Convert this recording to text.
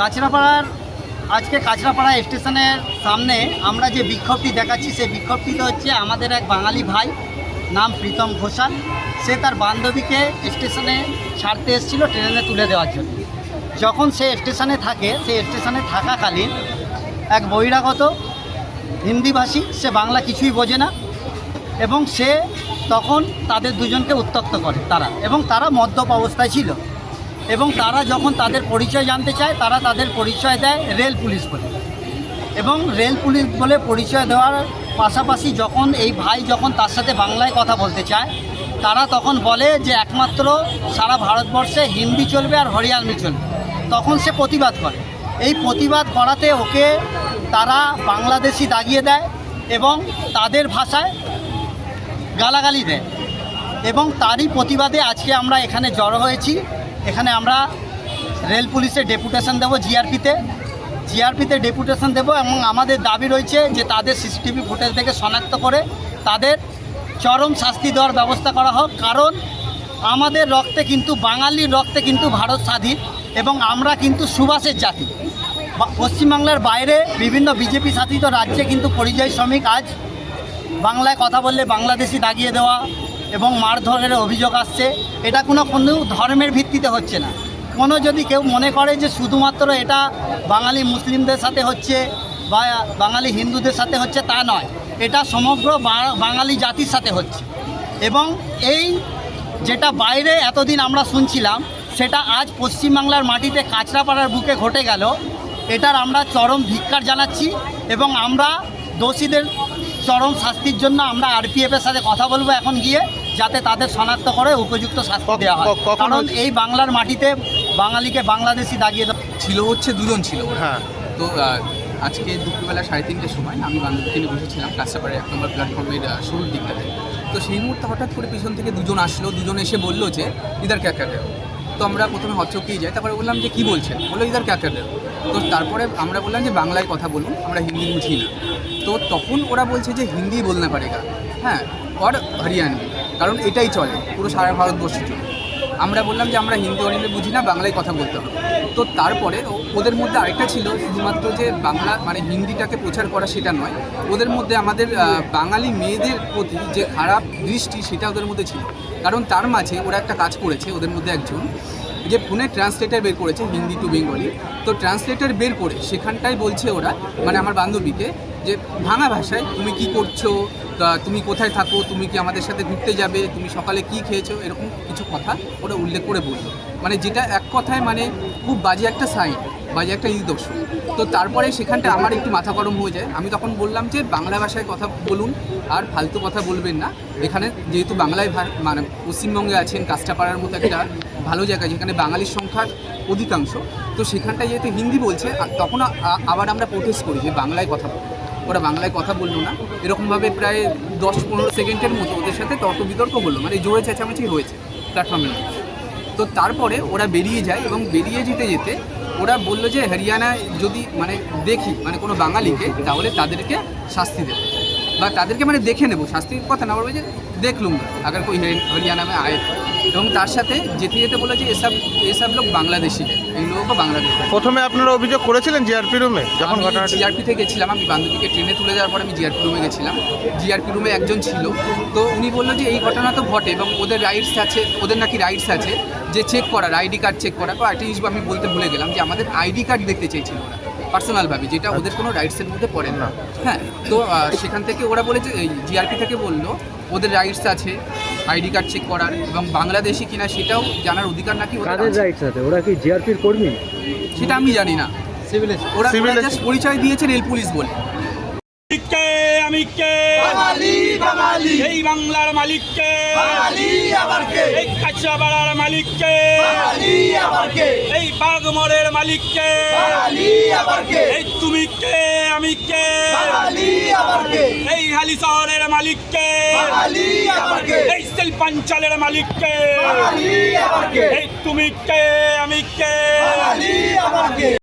কাঁচরাপাড়ার, আজকে কাঁচরাপাড়া স্টেশনের সামনে আমরা যে বিক্ষোভটি দেখাচ্ছি, সেই বিক্ষোভটিতে হচ্ছে আমাদের এক বাঙালি ভাই নাম প্রীতম ঘোষাল। সে তার বান্ধবীকে স্টেশনে ছাড়তে এসেছিল ট্রেনে তুলে দেওয়ার জন্য। যখন সে স্টেশনে থাকে, সে স্টেশনে থাকাকালীন এক বহিরাগত, হিন্দিভাষী, সে বাংলা কিছুই বোঝে না এবং সে তখন তাদের দুজনকে উত্তক্ত করে, তারা। এবং তারা মদ্যপ অবস্থায় ছিল। এবং তারা যখন তাদের পরিচয় জানতে চায়, তারা তাদের পরিচয় দেয় রেল পুলিশ বলে। এবং রেল পুলিশ বলে পরিচয় দেওয়ার পাশাপাশি যখন এই ভাই যখন তার সাথে বাংলায় কথা বলতে চায়, তারা তখন বলে যে একমাত্র সারা ভারতবর্ষে হিন্দি চলবে আর হরিয়ানবি চলবে। তখন সে প্রতিবাদ করে। এই প্রতিবাদ করাতে ওকে তারা বাংলাদেশি দাগিয়ে দেয় এবং তাদের ভাষায় গালাগালি দেয়। এবং তারই প্রতিবাদে আজকে আমরা এখানে জড়ো হয়েছি। এখানে আমরা রেল পুলিশে ডেপুটেশন দেবো জিআরপিতে। জিআরপিতে ডেপুটেশন দেবো এবং আমাদের দাবি রয়েছে যে তাদের সিসিটিভি ফুটেজ থেকে শনাক্ত করে তাদের চরম শাস্তি দেওয়ার ব্যবস্থা করা হোক। কারণ আমাদের রক্তে কিন্তু, বাঙালির রক্তে কিন্তু ভারত স্বাধীন এবং আমরা কিন্তু সুভাষের জাতি। পশ্চিমবাংলার বাইরে বিভিন্ন বিজেপি শাসিত রাজ্যে কিন্তু পরিযায়ী শ্রমিক আজ বাংলায় কথা বললে বাংলাদেশি দাগিয়ে দেওয়া। এবং মারধরের অভিযোগ আসছে, এটা কোনো কোনো ধর্মের ভিত্তিতে হচ্ছে না। কোনো যদি কেউ মনে করে যে শুধুমাত্র এটা বাঙালি মুসলিমদের সাথে হচ্ছে বা বাঙালি হিন্দুদের সাথে হচ্ছে তা নয়, এটা সমগ্র বাঙালি জাতির সাথে হচ্ছে। এবং এই যেটা বাইরে এতদিন আমরা শুনছিলাম, সেটা আজ পশ্চিমবাংলার মাটিতে কাঁচরাপাড়ার বুকে ঘটে গেল। এটার আমরা চরম ধিক্কার জানাচ্ছি এবং আমরা দোষীদের চরম শাস্তির জন্য আমরা আরপিএফের সাথে কথা বলব এখন গিয়ে। যাতে তাদের শনাক্ত করে উপযুক্ত শাস্তি দেওয়া হয়। কারণ এই বাংলার মাটিতে বাঙালিকে বাংলাদেশি দাগিয়ে দেওয়া ছিল হচ্ছে দুজন ছিল হ্যাঁ। তো আজকে দুপুরবেলা সাড়ে তিনটের সময় আমি বান্ধবীকে নিয়ে বসেছিলাম কাছাপাড়ে এক নম্বর প্ল্যাটফর্মের শুরুর দিকটাতে তো সেই মুহূর্তে হঠাৎ করে পিছন থেকে দুজন আসলো দুজন এসে বলল যে ইদার ক্যাকা দেও? তো আমরা প্রথমে হচ্চকিয়ে যাই তারপরে বললাম যে কী বলছেন? বলল ইদার ক্যাকা দেও? তো তারপরে আমরা বললাম যে বাংলায় কথা বলুন আমরা হিন্দি বুঝি না। তো তখন ওরা বলছে যে হিন্দি বলতে পারেগা। হ্যাঁ আর হরিয়ানবি কারণ এটাই চলে, পুরো সারা ভারতবর্ষে চলে আমরা বললাম যে আমরা হিন্দি অরিন্দে বুঝি না, বাংলায় কথা বলতে হবে। তো তারপরে ওদের মধ্যে আরেকটা ছিল শুধুমাত্র যে বাংলা মানে হিন্দিটাকে প্রচার করা সেটা নয়, ওদের মধ্যে আমাদের বাঙালি মেয়েদের প্রতি যে খারাপ দৃষ্টি সেটা ওদের মধ্যে ছিল। কারণ তার মাঝে ওরা একটা কাজ করেছে, ওদের মধ্যে একজন, যে ফোনে ট্রান্সলেটার বের করেছে, হিন্দি টু বেঙ্গলি তো ট্রান্সলেটার বের করে সেখানটায় বলছে ওরা মানে আমার বান্ধবীকে যে ভাঙা ভাষায়, তুমি কি করছ? তুমি কোথায় থাকো? তুমি কি আমাদের সাথে ঘুরতে যাবে? তুমি সকালে কি খেয়েছো? এরকম কিছু কথা ওরা উল্লেখ করে বলল। মানে যেটা এক কথায় মানে খুব বাজে একটা সাইন বাজে একটা নিদর্শন। তো তারপরে সেখানটা আমার একটু মাথা গরম হয়ে যায়। আমি তখন বললাম যে, বাংলা ভাষায় কথা বলুন, আর ফালতু কথা বলবেন না। এখানে যেহেতু বাংলায় মানে পশ্চিমবঙ্গে আছেন, কাস্টাপাড়ার মতো একটা ভালো জায়গা, যেখানে বাঙালির সংখ্যার অধিকাংশ, তো সেখানটায় যেহেতু হিন্দি বলছে, আর তখন আবার আমরা প্রোটেস্ট করি যে, বাংলায় কথা বলুন। ওরা বাংলায় কথা বলল না। এরকমভাবে প্রায় দশ পনেরো সেকেন্ডের মতো ওদের সাথে তর্ক বিতর্ক হলো মানে জোরে চেঁচামেচি হয়েছে প্ল্যাটফর্মের মধ্যে। তো তারপরে ওরা বেরিয়ে যায় এবং বেরিয়ে যেতে যেতে ওরা বলল যে, হরিয়ানায় যদি মানে দেখি মানে কোনো বাঙালিকে, তাহলে তাদেরকে শাস্তি দেবে। বা তাদেরকে মানে দেখে নেব শাস্তির কথা না বলবে যে দেখলুম। আগের কই হরিয়ানা মে আয়ে। এবং তার সাথে যেতে যেতে বলে যে এসব এসব লোক বাংলাদেশি এই লোকও বাংলাদেশ প্রথমে আপনারা অভিযোগ করেছিলেন জিআরপি রুমে যখন ঘটনা জিআরপি থেকে গেছিলাম আমি বান্ধবীকে ট্রেনে তুলে যাওয়ার পর আমি জিআরপি রুমে গেছিলাম। জিআরপি রুমে একজন ছিল। তো উনি বলল যে এই ঘটনা তো ঘটে এবং ওদের রাইটস আছে ওদের নাকি রাইটস আছে যে চেক করার আইডি কার্ড চেক করা। তো আইটি ইস্যু আমি বলতে ভুলে গেলাম যে আমাদের আইডি কার্ড দেখতে চাইছিল ওরা। পার্সোনালভাবে যেটা ওদের কোনো রাইটসের মধ্যে পড়ে না। হ্যাঁ তো সেখান থেকে ওরা বলেছে জিআরপি থেকে বলল ওদের রাইটস আছে আইডি কার্ড চেক করার এবং বাংলাদেশি কিনা সেটাও জানার অধিকার নাকি ওদের। রাইটস আছে। ওরা কি জিআরপির কর্মী? সেটা আমি জানি না। ওরা ওরা পরিচয় দিয়েছে রেল পুলিশ বলে। মালিককে আমি কে এই বাংলার মালিককে। এই কাঁচরাপাড়ার মালিককে। এই বাগমরের মালিক কে? এই তুমি কে? আমি কে? এই হালি শহরের মালিক কে? এই শিল্পাঞ্চলের মালিককে। এই তুমি কে? আমি কে?